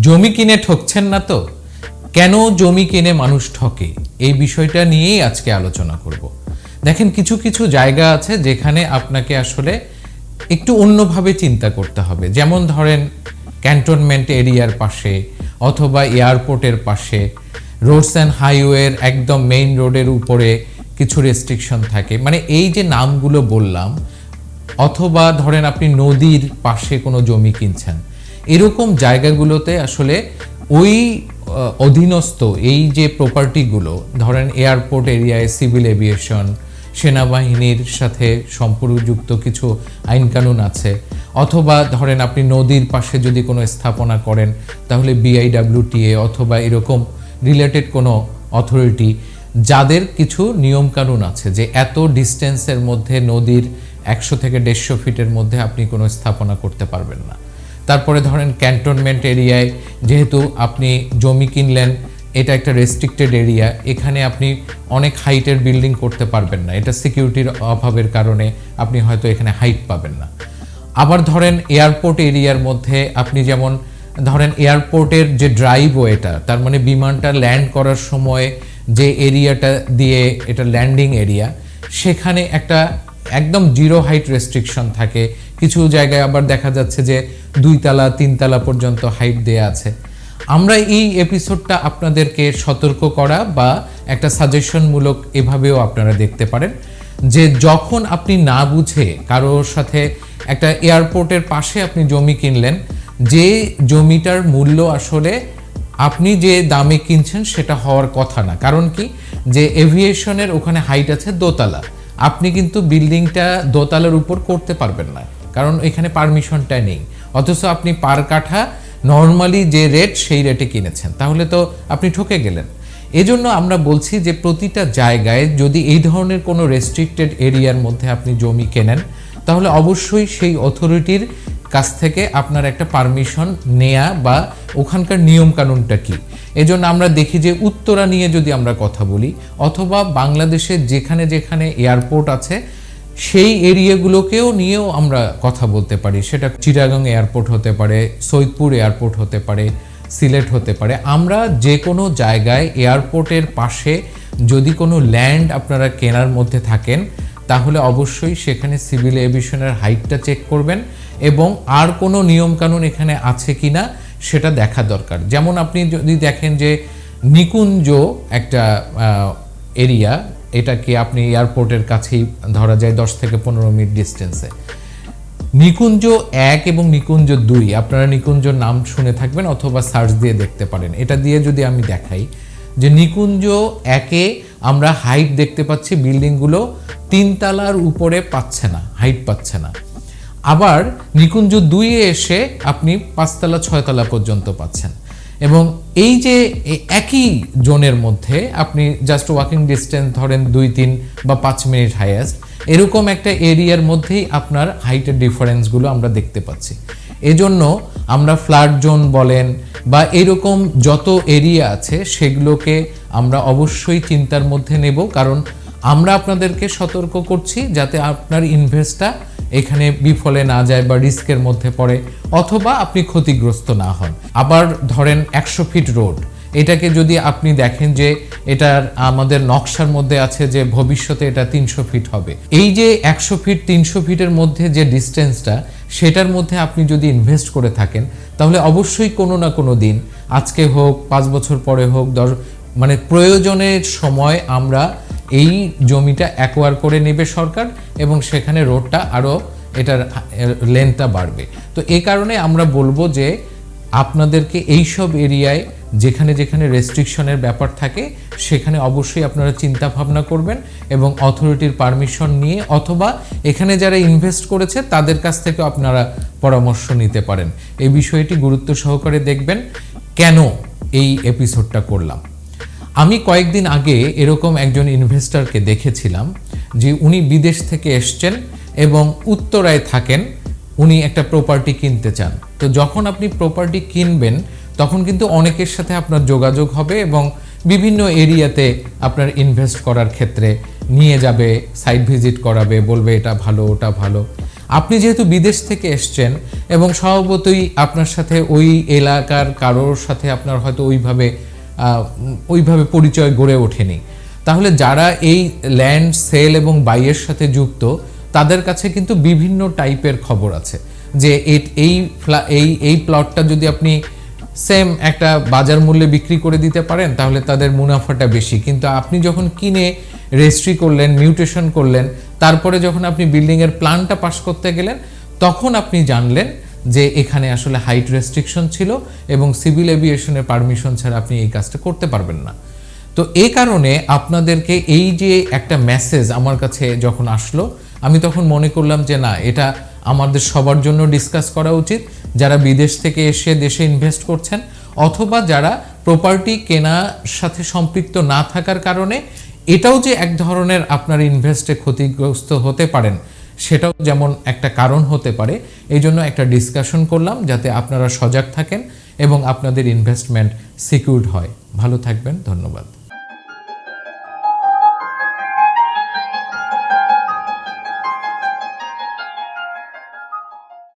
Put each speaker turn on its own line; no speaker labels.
জমি কিনে ঠকছেন না তো? কেন জমি কিনে মানুষ ঠকে? এই বিষয়টা নিয়েই আজকে আলোচনা করব। দেখেন, কিছু কিছু জায়গা আছে যেখানে আপনাকে আসলে একটু অন্যভাবে চিন্তা করতে হবে। যেমন ধরেন, ক্যান্টনমেন্ট এরিয়ার পাশে অথবা এয়ারপোর্টের পাশে। রোডস অ্যান্ড হাইওয়ের একদম মেইন রোডের উপরে কিছু রেস্ট্রিকশন থাকে। মানে এই যে নামগুলো বললাম, অথবা ধরেন আপনি নদীর পাশে কোনো জমি কিনছেন এরকম জায়গাগুলোতে আসলে ওই অধীনস্থ এই যে প্রপার্টিগুলো ধরেন এয়ারপোর্ট এরিয়ায় সিভিল এভিয়েশন সেনাবাহিনীর সাথে সম্পর্কযুক্ত কিছু আইনকানুন আছে, অথবা ধরেন আপনি নদীর পাশে যদি কোনো স্থাপনা করেন, তাহলে বিআইডাব্লিউটিএ অথবা এরকম রিলেটেড কোনো অথরিটি যাদের কিছু নিয়মকানুন আছে যে এত ডিস্টেন্সের মধ্যে নদীর একশো থেকে দেড়শো ফিটের মধ্যে আপনি কোনো স্থাপনা করতে পারবেন না। তারপরে ধরেন ক্যান্টনমেন্ট এরিয়ায় যেহেতু আপনি জমি কিনলেন, এটা একটা রেস্ট্রিক্টেড এরিয়া এখানে আপনি অনেক হাইটের বিল্ডিং করতে পারবেন না। এটা সিকিউরিটির অভাবের কারণে আপনি হয়তো এখানে হাইট পাবেন না। আবার ধরেন এয়ারপোর্ট এরিয়ার মধ্যে আপনি যেমন, ধরেন এয়ারপোর্টের যে ড্রাইভওয়েটা তার মানে বিমানটা ল্যান্ড করার সময় যে এরিয়াটা দিয়ে এটা ল্যান্ডিং এরিয়া সেখানে একটা একদম জিরো হাইট রেস্ট্রিকশন থাকে। কিছু জায়গায় আবার দেখা যাচ্ছে যে দুই তালা তিন তালা পর্যন্ত হাইট দেয়া আছে। আমরা এই এপিসোডটা আপনাদেরকে সতর্ক করা বা একটা সাজেশনমূলক এভাবেও আপনারা দেখতে পারেন যে যখন আপনি না বুঝে কারোর সাথে একটা এয়ারপোর্টের পাশে আপনি জমি কিনলেন, যে জমিটার মূল্য আসলে আপনি যে দামে কিনছেন সেটা হওয়ার কথা না। কারণ কি? যে এভিয়েশনের ওখানে হাইট আছে দোতলা। আপনি কিন্তু বিল্ডিংটা দোতলার উপর করতে পারবেন না। কারণ এখানে পারমিশনটা নেই। অথচ আপনি পার কাঠা নর্মালি যে রেট সেই রেটে কিনেছেন। তাহলে তো আপনি ঠকে গেলেন। এজন্য আমরা বলছি যে প্রতিটা জায়গায় যদি এই ধরনের কোনো রেস্ট্রিক্টেড এরিয়ার মধ্যে আপনি জমি কেনেন, তাহলে অবশ্যই সেই অথরিটির কাছ থেকে আপনার একটা পারমিশন নেয়া বা ওখানকার নিয়ম কানুনটা কি। এজন্য আমরা দেখি যে উত্তরা নিয়ে যদি আমরা কথা বলি, অথবা বাংলাদেশের যেখানে যেখানে এয়ারপোর্ট আছে সেই এরিয়াগুলোকেও নিয়েও আমরা কথা বলতে পারি। সেটা চিটাগাং এয়ারপোর্ট হতে পারে সৈদপুর এয়ারপোর্ট হতে পারে, সিলেট হতে পারে। আমরা যে কোনো জায়গায় এয়ারপোর্টের পাশে যদি কোনো ল্যান্ড আপনারা কেনার মধ্যে থাকেন, তাহলে অবশ্যই সেখানে সিভিল এভিয়েশনের হাইটটা চেক করবেন এবং আর কোনো নিয়মকানুন এখানে আছে কি না সেটা দেখা দরকার। যেমন আপনি যদি দেখেন যে নিকুঞ্জ একটা এরিয়া এটাকে আপনি এয়ারপোর্টের কাছেই ধরা যায় দশ থেকে পনেরো মিনিট ডিস্টেন্সে নিকুঞ্জ এক এবং নিকুঞ্জ দুই, আপনারা নিকুঞ্জ নাম শুনে থাকবেন অথবা সার্চ দিয়ে দেখতে পারেন। এটা দিয়ে যদি আমি দেখাই যে নিকুঞ্জ একে আমরা হাইট দেখতে পাচ্ছি বিল্ডিংগুলো তিনতলার উপরে পাচ্ছে না হাইট পাচ্ছে না। আবার নিকুঞ্জ দুইয়ে এসে আপনি পাঁচতলা, ছয়তলা পর্যন্ত পাচ্ছেন। এবং এই যে একই জোনের মধ্যে আপনি জাস্ট ওয়াকিং ডিস্টেন্স ধরেন দুই, তিন বা পাঁচ মিনিট হাইয়েস্ট এরকম একটা এরিয়ার মধ্যেই আপনার হাইটের ডিফারেন্সগুলো আমরা দেখতে পাচ্ছি। এজন্য আমরা ফ্লাড জোন বলেন বা এরকম যত এরিয়া আছে সেগুলোকে আমরা অবশ্যই চিন্তার মধ্যে নেব, কারণ আমরা আপনাদেরকে সতর্ক করছি যাতে আপনার ইনভেস্টটা এখানে বিফলে না যায় বা রিস্কের মধ্যে পড়ে, অথবা আপনি ক্ষতিগ্রস্ত না হন। আবার ধরেন একশো ফিট রোড, এটাকে যদি আপনি দেখেন যে এটার আমাদের নকশার মধ্যে আছে যে ভবিষ্যতে এটা তিনশো ফিট হবে। এই যে একশো ফিট, তিনশো ফিটের মধ্যে যে ডিস্টেন্সটা, সেটার মধ্যে আপনি যদি ইনভেস্ট করে থাকেন, তাহলে অবশ্যই কোনো না কোনো দিন, আজকে হোক, পাঁচ বছর পরে হোক, দশ মানে প্রয়োজনের সময় আমরা এই জমিটা অ্যাকোয়ার করে নেবে সরকার এবং সেখানে রোডটা আরও এটার লেন্থটা বাড়বে। তো এই কারণে আমরা বলব যে আপনাদেরকে এই সব এরিয়ায় যেখানে যেখানে রেস্ট্রিকশনের ব্যাপার থাকে, সেখানে অবশ্যই আপনারা চিন্তা ভাবনা করবেন এবং অথরিটির পারমিশন নিয়ে অথবা এখানে যারা ইনভেস্ট করেছে, তাদের কাছ থেকে আপনারা পরামর্শ নিতে পারেন। এই বিষয়টি গুরুত্ব সহকারে দেখবেন কেন এই এপিসোডটা করলাম। আমি কয়েকদিন আগে এরকম একজন ইনভেস্টরকে দেখেছিলাম, যে উনি বিদেশ থেকে এসছেন এবং উত্তরায় থাকেন, উনি একটা প্রপার্টি কিনতে চান। তো যখন আপনি প্রপার্টি কিনবেন, তখন কিন্তু অনেকের সাথে আপনার যোগাযোগ হবে এবং বিভিন্ন এরিয়াতে আপনার ইনভেস্ট করার ক্ষেত্রে নিয়ে যাবে সাইট ভিজিট করাবে, বলবে এটা ভালো, ওটা ভালো। আপনি যেহেতু বিদেশ থেকে এসছেন এবং স্বভাবতই আপনার সাথে ওই এলাকার কারোর সাথে আপনার হয়তো ওইভাবে ওইভাবে পরিচয় গড়ে ওঠেনি। তাহলে যারা এই ল্যান্ড সেল এবং বাইয়ের সাথে যুক্ত, তাদের কাছে কিন্তু বিভিন্ন টাইপের খবর আছে। যে এই এই এই প্লটটা যদি আপনি সেম একটা বাজার মূল্যে বিক্রি করে দিতে পারেন, তাহলে তাদের মুনাফাটা বেশি। কিন্তু আপনি যখন কিনে রেজিস্ট্রি করলেন মিউটেশন করলেন, তারপরে যখন আপনি বিল্ডিংয়ের প্ল্যানটা পাস করতে গেলেন, তখন আপনি জানলেন যে এখানে আসলে হাইট রেস্ট্রিকশন ছিল এবং সিভিল এভিয়েশনের পারমিশন ছাড়া আপনি এই কাজটা করতে পারবেন না। তো এই কারণে আপনাদেরকে এই যে একটা মেসেজ আমার কাছে যখন আসলো, আমি তখন মনে করলাম যে না, এটা আমাদের সবার জন্য ডিসকাস করা উচিত। যারা বিদেশ থেকে এসে দেশে ইনভেস্ট করছেন অথবা যারা প্রপার্টি কেনার সাথে সম্পৃক্ত না থাকার কারণে, এটাও যে এক ধরনের আপনার ইনভেস্টে ক্ষতিগ্রস্ত হতে পারেন সেটাও যেমন একটা কারণ হতে পারে, এই জন্য একটা ডিসকাশন করলাম যাতে আপনারা সজাগ থাকেন এবং আপনাদের ইনভেস্টমেন্ট সিকিউরড হয়। ভালো থাকবেন, ধন্যবাদ।